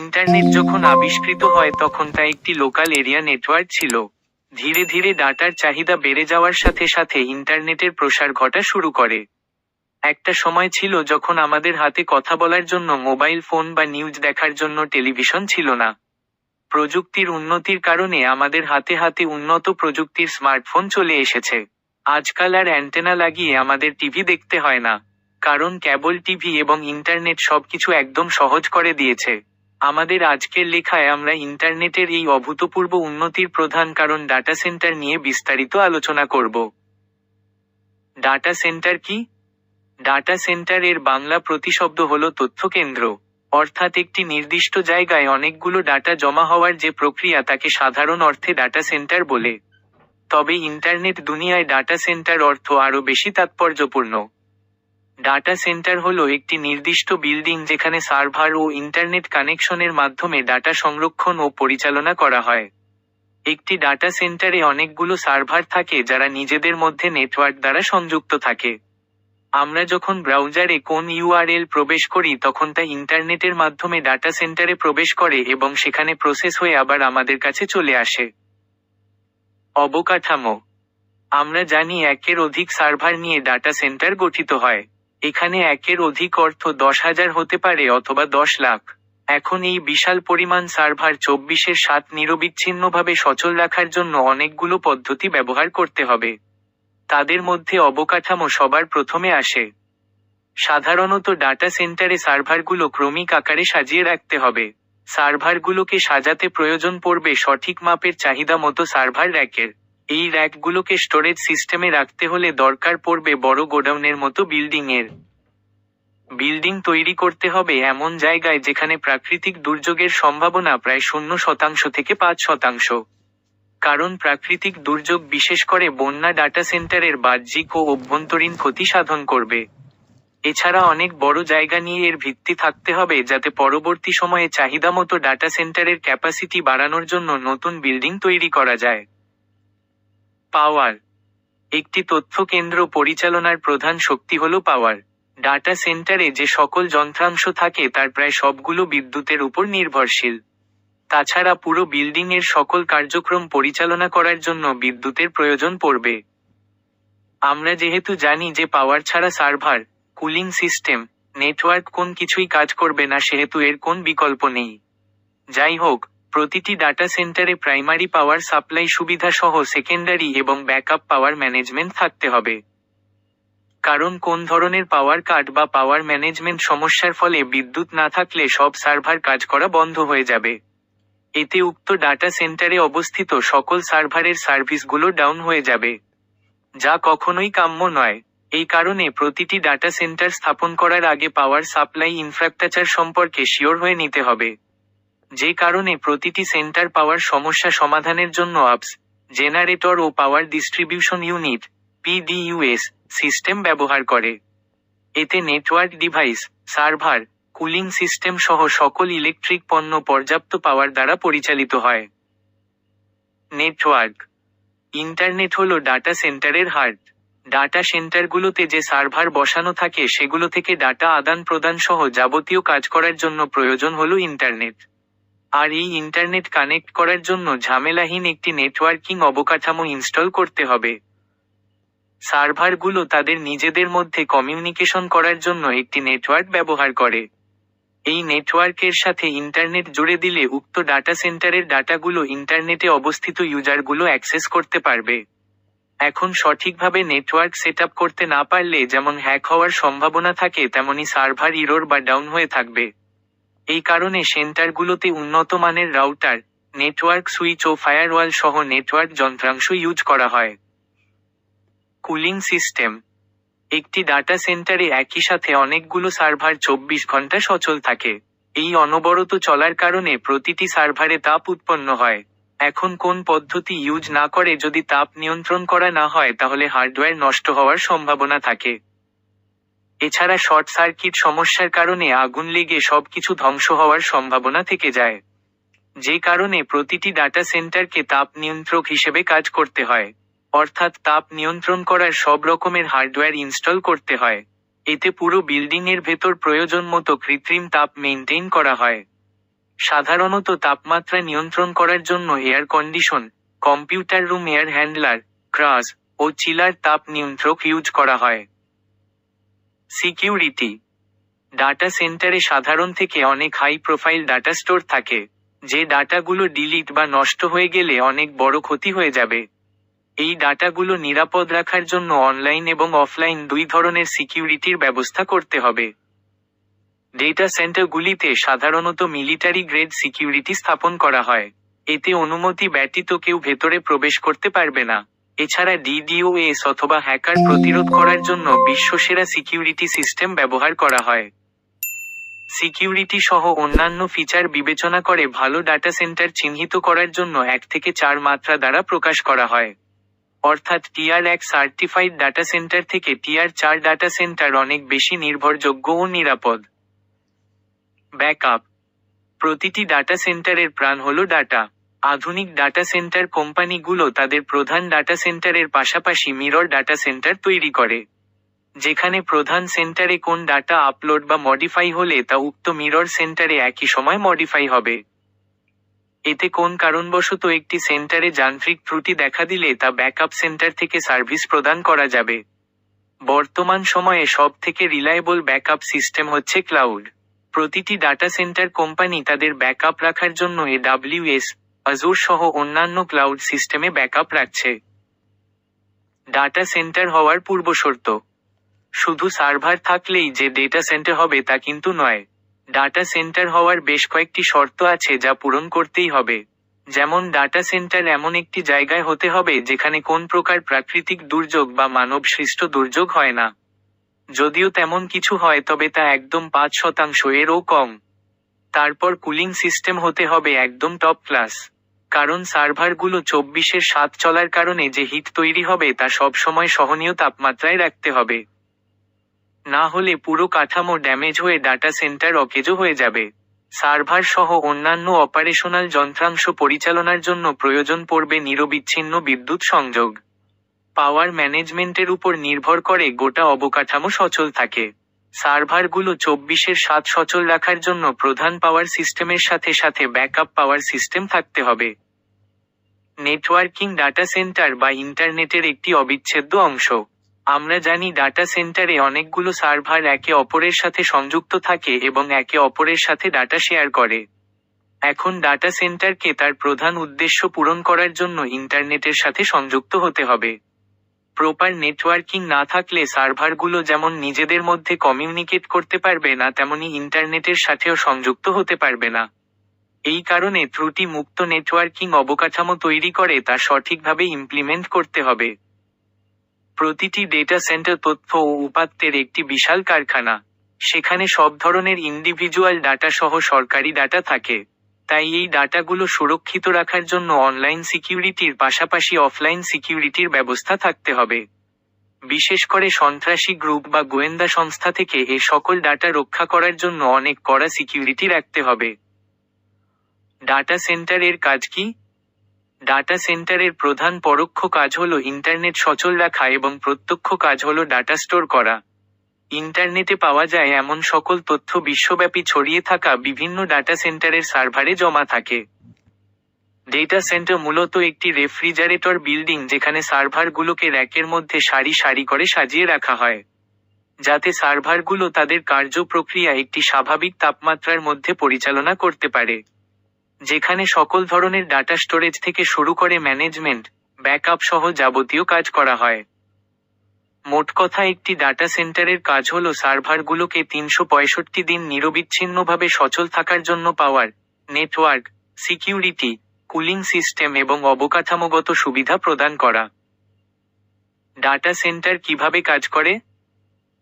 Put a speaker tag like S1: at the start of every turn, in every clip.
S1: Internet যখন আবিষ্কৃত হয়, তখন তা একটি লোকাল এরিয়া নেটওয়ার্ক ছিল। ধীরে ধীরে ডাটার চাহিদা বেড়ে যাওয়ার সাথে সাথে ইন্টারনেটের প্রসার ঘটা শুরু করে। একটা সময় ছিল যখন আমাদের হাতে কথা বলার জন্য মোবাইল ফোন বা নিউজ দেখার জন্য টেলিভিশন ছিল না। প্রযুক্তির উন্নতির কারণে আমাদের হাতে হাতে উন্নত প্রযুক্তির স্মার্টফোন চলে এসেছে। আজকাল আর অ্যান্টেনা লাগিয়ে আমাদের টিভি দেখতে হয় না, কারণ কেবল টিভি এবং ইন্টারনেট সবকিছু একদম সহজ করে দিয়েছে। আমাদের আজকের লেখায় আমরা ইন্টারনেটের এই অভূতপূর্ব উন্নতির প্রধান কারণ ডাটা সেন্টার নিয়ে বিস্তারিত আলোচনা করব। ডাটা সেন্টার কি? ডাটা সেন্টার এর বাংলা প্রতিশব্দ হল তথ্য কেন্দ্র অর্থাৎ একটি নির্দিষ্ট জায়গায় অনেকগুলো ডাটা জমা হওয়ার যে প্রক্রিয়া তাকে সাধারণ অর্থে ডাটা সেন্টার বলে। তবে ইন্টারনেট দুনিয়ায় ডাটা সেন্টার অর্থ আরও বেশি তাৎপর্যপূর্ণ। ডাটা সেন্টার হলো একটি নির্দিষ্ট বিল্ডিং যেখানে সার্ভার ও ইন্টারনেট কানেকশনের মাধ্যমে ডাটা সংরক্ষণ ও পরিচালনা করা হয়। একটি ডাটা সেন্টারে অনেকগুলো সার্ভার থাকে যারা নিজেদের মধ্যে নেটওয়ার্ক দ্বারা সংযুক্ত থাকে। আমরা যখন ব্রাউজারে কোন ইউআরএল প্রবেশ করি, তখন তা ইন্টারনেটের মাধ্যমে ডাটা সেন্টারে প্রবেশ করে এবং সেখানে প্রসেস হয়ে আবার আমাদের কাছে চলে আসে। অবকাঠামো। আমরা জানি একের অধিক সার্ভার নিয়ে ডাটা সেন্টার গঠিত হয়। এখানে একের অধিক অর্থ দশ হাজার হতে পারে অথবা দশ লাখ। এখন এই বিশাল পরিমাণ সার্ভার চব্বিশের সাত নিরবিচ্ছিন্নভাবে সচল রাখার জন্য অনেকগুলো পদ্ধতি ব্যবহার করতে হবে। তাদের মধ্যে অবকাঠামো সবার প্রথমে আসে। সাধারণত ডাটা সেন্টারে সার্ভারগুলো ক্রমিক আকারে সাজিয়ে রাখতে হবে। সার্ভারগুলোকে সাজাতে প্রয়োজন পড়বে সঠিক মাপের চাহিদা মতো সার্ভার র্যাকের। এই র্যাকগুলোকে স্টোরেজ সিস্টেমে রাখতে হলে দরকার পড়বে বড় গোডাউনের মতো বিল্ডিং এর বিল্ডিং তৈরি করতে হবে এমন জায়গায় যেখানে প্রাকৃতিক দুর্যোগের সম্ভাবনা প্রায় শূন্য শতাংশ থেকে পাঁচ শতাংশ। কারণ প্রাকৃতিক দুর্যোগ বিশেষ করে বন্যা ডাটা সেন্টারের বাহ্যিক ও অভ্যন্তরীণ ক্ষতি সাধন করবে। এছাড়া অনেক বড় জায়গা নিয়ে এর ভিত্তি থাকতে হবে যাতে পরবর্তী সময়ে চাহিদা মতো ডাটা সেন্টারের ক্যাপাসিটি বাড়ানোর জন্য নতুন বিল্ডিং তৈরি করা যায়। পাওয়ার। একটি তথ্য কেন্দ্র পরিচালনার প্রধান শক্তি হল পাওয়ার। ডাটা সেন্টারে যে সকল যন্ত্রাংশ থাকে তার প্রায় সবগুলো বিদ্যুতের উপর নির্ভরশীল। তাছাড়া পুরো বিল্ডিং এর সকল কার্যক্রম পরিচালনা করার জন্য বিদ্যুতের প্রয়োজন পড়বে। আমরা যেহেতু জানি যে পাওয়ার ছাড়া সার্ভার, কুলিং সিস্টেম, নেটওয়ার্ক কোন কিছুই কাজ করবে না সেহেতু এর কোন বিকল্প নেই। যাই হোক প্রতিটি ডাটা সেন্টারে প্রাইমারি পাওয়ার সাপ্লাই সুবিধা সহ সেকেন্ডারি এবং ব্যাকআপ পাওয়ার ম্যানেজমেন্ট থাকতে হবে। কারণ কোন ধরনের পাওয়ার কাট বা পাওয়ার ম্যানেজমেন্ট সমস্যার ফলে বিদ্যুৎ না থাকলে সব সার্ভার কাজ করা বন্ধ হয়ে যাবে। এতে উক্ত ডাটা সেন্টারে অবস্থিত সকল সার্ভারের সার্ভিসগুলো ডাউন হয়ে যাবে। যা কখনোই কাম্য নয়। এই কারণে প্রতিটি ডাটা সেন্টার স্থাপন করার আগে পাওয়ার সাপ্লাই ইনফ্রাস্ট্রাকচার সম্পর্কে শিওর হয়ে নিতে হবে। যে কারণে প্রতিটি সেন্টার পাওয়ার সমস্যা সমাধানের জন্য আপস জেনারেটর ও power distribution unit PDUs system ব্যবহার করে। এতে network device, server, cooling system সহ সকল ইলেকট্রিক পণ্য পর্যাপ্ত পাওয়ার দ্বারা পরিচালিত হয়। নেটওয়ার্ক। ইন্টারনেট হল ডাটা সেন্টারের হার্ট। ডাটা সেন্টারগুলোতে যে সার্ভার বসানো থাকে, সেগুলো থেকে ডাটা আদান প্রদান সহ যাবতীয় কাজ করার জন্য প্রয়োজন হল ইন্টারনেট। আর এই ইন্টারনেট কানেক্ট করার জন্য ঝামেলাহীন একটি নেটওয়ার্কিং অবকাঠামো ইনস্টল করতে হবে। সার্ভারগুলো তাদের নিজেদের মধ্যে কমিউনিকেশন করার জন্য একটি নেটওয়ার্ক ব্যবহার করে। এই নেটওয়ার্কের সাথে ইন্টারনেট জুড়ে দিলে উক্ত ডাটা সেন্টারের ডাটাগুলো ইন্টারনেটে অবস্থিত ইউজারগুলো অ্যাক্সেস করতে পারবে। এখন সঠিকভাবে নেটওয়ার্ক সেট করতে না পারলে যেমন হ্যাক হওয়ার সম্ভাবনা থাকে, তেমনি সার্ভার ইরোর বা ডাউন হয়ে থাকবে। এই কারণে সেন্টারগুলোতে উন্নত মানের রাউটার, নেটওয়ার্ক সুইচ ও ফায়ারওয়াল সহ নেটওয়ার্ক যন্ত্রাংশ ইউজ করা হয়। Cooling system. একটি ডাটা সেন্টারে একই সাথে অনেকগুলো সার্ভার চব্বিশ ঘণ্টা সচল থাকে। এই অনবরত চলার কারণে প্রতিটি সার্ভারে তাপ উৎপন্ন হয়। এখন কোন পদ্ধতি ইউজ না করে যদি তাপ নিয়ন্ত্রণ করা না হয়, তাহলে হার্ডওয়্যার নষ্ট হওয়ার সম্ভাবনা থাকে। এছাড়া শর্ট সার্কিট সমস্যার কারণে আগুন লেগে সবকিছু ধ্বংস হওয়ার সম্ভাবনা থেকে যায়। যে কারণে প্রতিটি ডাটা সেন্টারকে তাপ নিয়ন্ত্রক হিসেবে কাজ করতে হয়। অর্থাৎ তাপ নিয়ন্ত্রণ করার সব রকমের হার্ডওয়্যার ইনস্টল করতে হয়। এতে পুরো বিল্ডিং এর ভেতর প্রয়োজন মতো কৃত্রিম তাপ মেনটেইন করা হয়। সাধারণত তাপমাত্রা নিয়ন্ত্রণ করার জন্য air condition computer room air handler ক্রাস ও চিলার তাপ নিয়ন্ত্রক ইউজ করা হয়। সিকিউরিটি। ডাটা সেন্টারে সাধারণ থেকে অনেক হাই প্রোফাইল ডাটা স্টোর থাকে, যে ডাটাগুলো ডিলিট বা নষ্ট হয়ে গেলে অনেক বড় ক্ষতি হয়ে যাবে। এই ডাটাগুলো নিরাপদ রাখার জন্য অনলাইন এবং অফলাইন দুই ধরনের সিকিউরিটির ব্যবস্থা করতে হবে। ডেটা সেন্টারগুলিতে সাধারণত মিলিটারি গ্রেড সিকিউরিটি স্থাপন করা হয়। এতে অনুমতি ব্যতীত কেউ ভেতরে প্রবেশ করতে পারবে না। এছাড়া ডিডিওএস অথবা হ্যাকার প্রতিরোধ করার জন্য বিশ্বসেরা সিকিউরিটি সিস্টেম ব্যবহার করা হয়। সিকিউরিটি সহ অন্যান্য ফিচার বিবেচনা করে ভালো ডাটা সেন্টার চিহ্নিত করার জন্য এক থেকে চার মাত্রা দ্বারা প্রকাশ করা হয়। অর্থাৎ টিআর এক সার্টিফাইড ডাটা সেন্টার থেকে টিআর চার ডাটা সেন্টার অনেক বেশি নির্ভরযোগ্য ও নিরাপদ। ব্যাকআপ। প্রতিটি ডাটা সেন্টারের প্রাণ হল ডাটা। আধুনিক ডাটা সেন্টার কোম্পানিগুলো তাদের প্রধান ডাটা সেন্টারের পাশাপাশি মিরর ডাটা সেন্টার তৈরি করে, যেখানে প্রধান সেন্টারে কোন ডাটা আপলোড বা মডিফাই হলে তা উক্ত মিরর সেন্টারে একই সময় মডিফাই হবে। এতে কোন কারণবশত একটি সেন্টারে যান্ত্রিক ত্রুটি দেখা দিলে তা ব্যাকআপ সেন্টার থেকে সার্ভিস প্রদান করা যাবে। বর্তমান সময়ে সব থেকে রিলায়েবল ব্যাকআপ সিস্টেম হচ্ছে ক্লাউড প্রতিটি ডাটা সেন্টার কোম্পানি তাদের ব্যাকআপ রাখার জন্য এডাব্লিউএস আজুর সহ অন্যান্য ক্লাউড সিস্টেমে ব্যাকআপ রাখছে। ডাটা সেন্টার হওয়ার পূর্বশর্ত শুধু সার্ভার থাকলেই যে ডেটা সেন্টার হবে তা কিন্তু নয়। ডাটা সেন্টার হওয়ার বেশ কয়েকটি শর্ত আছে যা পূরণ করতেই হবে। যেমন ডাটা সেন্টার এমন একটি জায়গায় হতে হবে যেখানে কোন প্রকার প্রাকৃতিক দুর্যোগ বা মানব সৃষ্ট দুর্যোগ হয় না। যদিও তেমন কিছু হয়, তবে তা একদম পাঁচ শতাংশ এরও কম। তারপর কুলিং সিস্টেম হতে হবে একদম টপ ক্লাস কারণ সার্ভারগুলো চব্বিশের সাত চলার কারণে যে হিট তৈরি হবে তা সব সময় সহনীয় তাপমাত্রায় রাখতে হবে। না হলে পুরো কাঠামো ড্যামেজ হয়ে ডাটা সেন্টার অকেজো হয়ে যাবে। সার্ভার সহ অন্যান্য অপারেশনাল যন্ত্রাংশ পরিচালনার জন্য প্রয়োজন পড়বে নিরবিচ্ছিন্ন বিদ্যুৎ সংযোগ। পাওয়ার ম্যানেজমেন্টের উপর নির্ভর করে গোটা অবকাঠামো সচল থাকে। সার্ভারগুলো চব্বিশের সাত সচল রাখার জন্য প্রধান পাওয়ার সিস্টেমের সাথে সাথে ব্যাকআপ পাওয়ার সিস্টেম থাকতে হবে। নেটওয়ার্কিং ডাটা সেন্টার বা ইন্টারনেটের একটি অবিচ্ছেদ্য অংশ। আমরা জানি ডাটা সেন্টারে অনেকগুলো সার্ভার একে অপরের সাথে সংযুক্ত থাকে এবং একে অপরের সাথে ডাটা শেয়ার করে। এখন ডাটা সেন্টারকে তার প্রধান উদ্দেশ্য পূরণ করার জন্য ইন্টারনেটের সাথে সংযুক্ত হতে হবে। প্রপার নেটওয়ার্কিং না থাকলে সার্ভারগুলো যেমন নিজেদের মধ্যে কমিউনিকেট করতে পারবে না, তেমনি ইন্টারনেটের সাথেও সংযুক্ত হতে পারবে না। এই কারণে ত্রুটি মুক্ত নেটওয়ার্কিং অবকাঠামো তৈরি করে তা সঠিকভাবে ইমপ্লিমেন্ট করতে হবে। প্রতিটি ডেটা সেন্টার তথ্য ও উপাত্তের একটি বিশাল কারখানা। সেখানে সব ধরনের ইন্ডিভিজুয়াল ডাটা সহ সরকারি ডাটা থাকে। তাই এই ডাটাগুলো সুরক্ষিত রাখার জন্য অনলাইন সিকিউরিটির পাশাপাশি অফলাইন সিকিউরিটির ব্যবস্থা থাকতে হবে। বিশেষ করে সন্ত্রাসী গ্রুপ বা গোয়েন্দা সংস্থা থেকে এ সকল ডাটা রক্ষা করার জন্য অনেক কড়া সিকিউরিটি রাখতে হবে। ডাটা সেন্টারের কাজ কি? ডাটা সেন্টারের প্রধান পরোক্ষ কাজ হল ইন্টারনেট সচল রাখা এবং প্রত্যক্ষ কাজ হল ডাটা স্টোর করা। ইন্টারনেটে পাওয়া যায় এমন সকল তথ্য বিশ্বব্যাপী ছড়িয়ে থাকা বিভিন্ন ডাটা সেন্টারের সার্ভারে জমা থাকে। ডেটা সেন্টার মূলত একটি রেফ্রিজারেটর বিল্ডিং যেখানে সার্ভারগুলোকে র্যাকের মধ্যে সারি সারি করে সাজিয়ে রাখা হয়। যাতে সার্ভারগুলো তাদের কার্য প্রক্রিয়া একটি স্বাভাবিক তাপমাত্রার মধ্যে পরিচালনা করতে পারে। যেখানে সকল ধরনের ডাটা স্টোরেজ থেকে শুরু করে ম্যানেজমেন্ট ব্যাকআপ সহ যাবতীয় কাজ করা হয়। মোট কথা একটি ডাটা সেন্টারের কাজ হল সার্ভারগুলোকে তিনশো পঁয়ষট্টি দিন নিরবিচ্ছিন্নভাবে সচল থাকার জন্য power network security cooling system এবং অবকাঠামোগত সুবিধা প্রদান করা। ডাটা সেন্টার কীভাবে কাজ করে?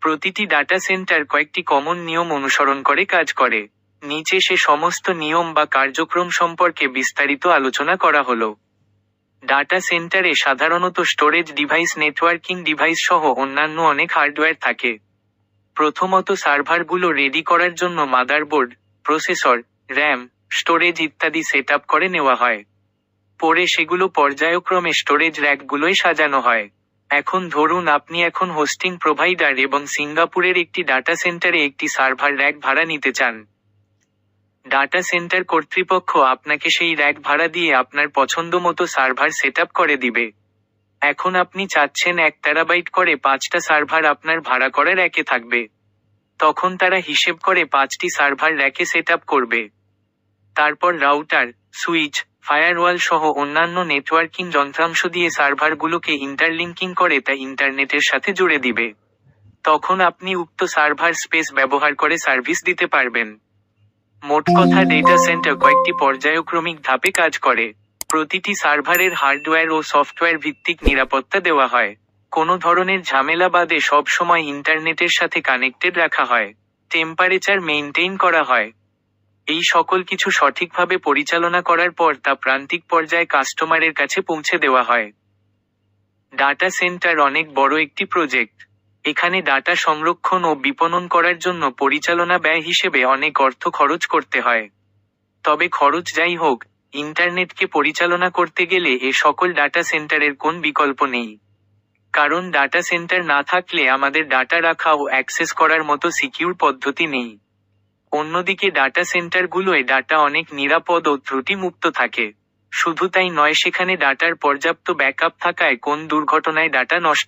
S1: প্রতিটি ডাটা সেন্টার কয়েকটি কমন নিয়ম অনুসরণ করে কাজ করে। নিচে সে সমস্ত নিয়ম বা কার্যক্রম সম্পর্কে বিস্তারিত আলোচনা করা হলো। ডাটা সেন্টারে সাধারণত স্টোরেজ ডিভাইস নেটওয়ার্কিং ডিভাইস সহ অন্যান্য অনেক হার্ডওয়্যার থাকে। প্রথমত সার্ভারগুলো রেডি করার জন্য মাদারবোর্ড প্রসেসর র্যাম স্টোরেজ ইত্যাদি সেট করে নেওয়া হয়। পরে সেগুলো পর্যায়ক্রমে স্টোরেজ র্যাকগুলোয় সাজানো হয়। এখন ধরুন আপনি এখন হোস্টিং প্রোভাইডার এবং সিঙ্গাপুরের একটি ডাটা সেন্টারে একটি সার্ভার র্যাক ভাড়া নিতে চান। ডাটা সেন্টার কর্তৃপক্ষ আপনাকে সেই র্যাক ভাড়া দিয়ে আপনার পছন্দ মতো সার্ভার সেট করে দিবে। এখন আপনি চাচ্ছেন এক টেরাবাইট করে পাঁচটা সার্ভার আপনার ভাড়া করা র্যাকে থাকবে। তখন তারা হিসেব করে পাঁচটি সার্ভার র্যাকে সেট করবে। তারপর রাউটার সুইচ ফায়ারওয়াল সহ অন্যান্য নেটওয়ার্কিং যন্ত্রাংশ দিয়ে সার্ভারগুলোকে ইন্টারলিঙ্কিং করে তা ইন্টারনেটের সাথে জুড়ে দিবে। তখন আপনি উক্ত সার্ভার স্পেস ব্যবহার করে সার্ভিস দিতে পারবেন। মোট কথা ডেটা সেন্টার কয়েকটি পর্যায়ক্রমিক ধাপে কাজ করে। প্রতিটি সার্ভারের হার্ডওয়্যার ও সফটওয়্যার ভিত্তিক নিরাপত্তা দেওয়া হয়। কোনো ধরনের ঝামেলা বাদে সব সময় ইন্টারনেটের সাথে কানেক্টেড রাখা হয়। টেম্পারেচার মেইনটেইন করা হয়। এই সকল কিছু সঠিকভাবে পরিচালনা করার পর তা প্রান্তিক পর্যায়ে কাস্টমারের কাছে পৌঁছে দেওয়া হয়। ডাটা সেন্টার অনেক বড় একটি প্রজেক্ট এখানে ডাটা সংরক্ষণ ও বিপণন করার জন্য পরিচালনা ব্যয় হিসেবে অনেক অর্থ খরচ করতে হয়। তবে খরচ যাই হোক, ইন্টারনেটকে পরিচালনা করতে গেলে এ সকল ডাটা সেন্টারের কোন বিকল্প নেই। কারণ ডাটা সেন্টার না থাকলে আমাদের ডাটা রাখা ও অ্যাক্সেস করার মতো সিকিউর পদ্ধতি নেই। অন্যদিকে ডাটা সেন্টারগুলোয় ডাটা অনেক নিরাপদ ও ত্রুটি মুক্ত থাকে। শুধু তাই নয়, সেখানে ডাটার পর্যাপ্ত ব্যাকআপ থাকায় কোন দুর্ঘটনায় ডাটা নষ্ট